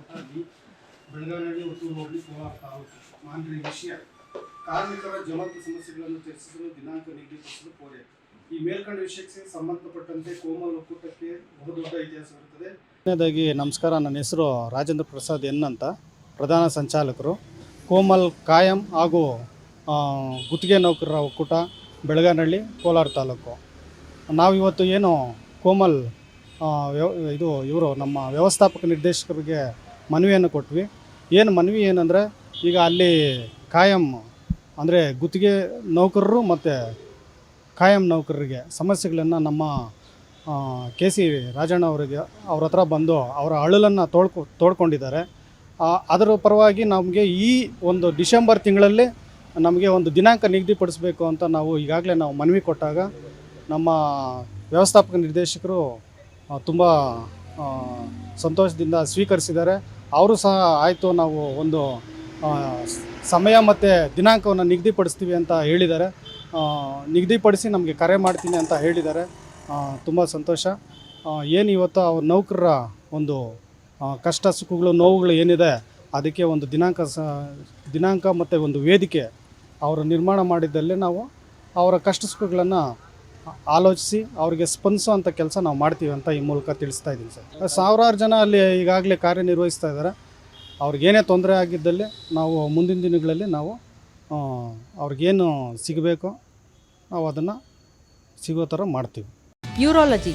ಕೊಟ್ಟಾಗಿ ಬೆಳಗಾವಿ ಒತ್ತೂರು ಹೋಗ್ಲಿಕ್ಕೆ ತಾಲೂಕು ಮಾನ್ರಿ ವಿಷಯ. ಕಾರ್ಮಿಕರ ಜ್ವಲಂತ ಸಮಸ್ಯೆಗಳನ್ನು ಚರ್ಚಿಸಲು, ದಿನಾಂಕ ನಿಗದಿಪಡಿಸಲು ಕೋರೆ. ಈ ಮೇಲ್ಕಂಡ ವಿಷಯಕ್ಕೆ ಸಂಬಂಧಪಟ್ಟಂತೆ ಕೋಮಲ್ ಒಕ್ಕೂಟಕ್ಕೆ ಬಹುದೊಡ್ಡ ಇತಿಹಾಸವಿರುತ್ತದೆ ಮೊದಲನೇದಾಗಿ ನಮಸ್ಕಾರ. ನನ್ನ ಹೆಸರು ರಾಜೇಂದ್ರ ಪ್ರಸಾದ್ ಎನ್ ಅಂತ, ಪ್ರಧಾನ ಸಂಚಾಲಕರು. ಕೋಮಲ್ ಕಾಯಂ ಹಾಗೂ ಗುತ್ತಿಗೆ ನೌಕರರ ಒಕ್ಕೂಟ ಬೆಳಗಾನಹಳ್ಳಿ, ಕೋಲಾರ ತಾಲೂಕು. ನಾವಿವತ್ತು ಏನು ಕೋಮಲ್ ಇದು ಇವರು ನಮ್ಮ ವ್ಯವಸ್ಥಾಪಕ ನಿರ್ದೇಶಕರಿಗೆ ಮನವಿಯನ್ನು ಕೊಟ್ವಿ. ಏನು ಮನವಿ ಏನಂದರೆ, ಈಗ ಅಲ್ಲಿ ಕಾಯಂ ಅಂದರೆ ಗುತ್ತಿಗೆ ನೌಕರರು ಮತ್ತು ಕಾಯಂ ನೌಕರರಿಗೆ ಸಮಸ್ಯೆಗಳನ್ನು ನಮ್ಮ ಕೆ ಸಿ ರಾಜಣ್ಣ ಅವರಿಗೆ, ಅವ್ರ ಹತ್ರ ಬಂದು ಅವರ ಅಳಲನ್ನು ತೋಳ್ಕೊ ತೋಡ್ಕೊಂಡಿದ್ದಾರೆ ಅದರ ಪರವಾಗಿ ನಮಗೆ ಈ ಒಂದು ಡಿಸೆಂಬರ್ ತಿಂಗಳಲ್ಲಿ ನಮಗೆ ಒಂದು ದಿನಾಂಕ ನಿಗದಿಪಡಿಸಬೇಕು ಅಂತ ನಾವು ಈಗಾಗಲೇ ನಾವು ಮನವಿ ಕೊಟ್ಟಾಗ ನಮ್ಮ ವ್ಯವಸ್ಥಾಪಕ ನಿರ್ದೇಶಕರು ತುಂಬ ಸಂತೋಷದಿಂದ ಸ್ವೀಕರಿಸಿದ್ದಾರೆ. ಅವರು ಸಹ ಆಯಿತು, ನಾವು ಒಂದು ಸಮಯ ಮತ್ತು ದಿನಾಂಕವನ್ನು ನಿಗದಿಪಡಿಸ್ತೀವಿ ಅಂತ ಹೇಳಿದ್ದಾರೆ. ನಿಗದಿಪಡಿಸಿ ನಮಗೆ ಕರೆ ಮಾಡ್ತೀನಿ ಅಂತ ಹೇಳಿದ್ದಾರೆ. ತುಂಬ ಸಂತೋಷ. ಏನು ಇವತ್ತು ಅವ್ರ ನೌಕರರ ಒಂದು ಕಷ್ಟ ಸುಖಗಳು, ನೋವುಗಳು ಏನಿದೆ, ಅದಕ್ಕೆ ಒಂದು ದಿನಾಂಕ ಸ, ದಿನಾಂಕ ಮತ್ತು ಒಂದು ವೇದಿಕೆ ಅವರು ನಿರ್ಮಾಣ ಮಾಡಿದ್ದಲ್ಲೇ ನಾವು ಅವರ ಕಷ್ಟ ಸುಖಗಳನ್ನು ಆಲೋಚಿಸಿ ಅವರಿಗೆ ಸ್ಪಂದಿಸುವಂಥ ಕೆಲಸ ನಾವು ಮಾಡ್ತೀವಿ ಅಂತ ಈ ಮೂಲಕ ತಿಳಿಸ್ತಾ ಇದ್ದೀನಿ ಸರ್. ಸಾವಿರಾರು ಜನ ಅಲ್ಲಿ ಈಗಾಗಲೇ ಕಾರ್ಯನಿರ್ವಹಿಸ್ತಾ ಇದ್ದಾರೆ. ಅವ್ರಿಗೇನೇ ತೊಂದರೆ ಆಗಿದ್ದಲ್ಲಿ ನಾವು ಮುಂದಿನ ದಿನಗಳಲ್ಲಿ ನಾವು ಅವ್ರಿಗೇನು ಸಿಗಬೇಕು ನಾವು ಅದನ್ನು ಸಿಗೋ ಥರ ಮಾಡ್ತೀವಿ. ಯೂರಾಲಜಿ.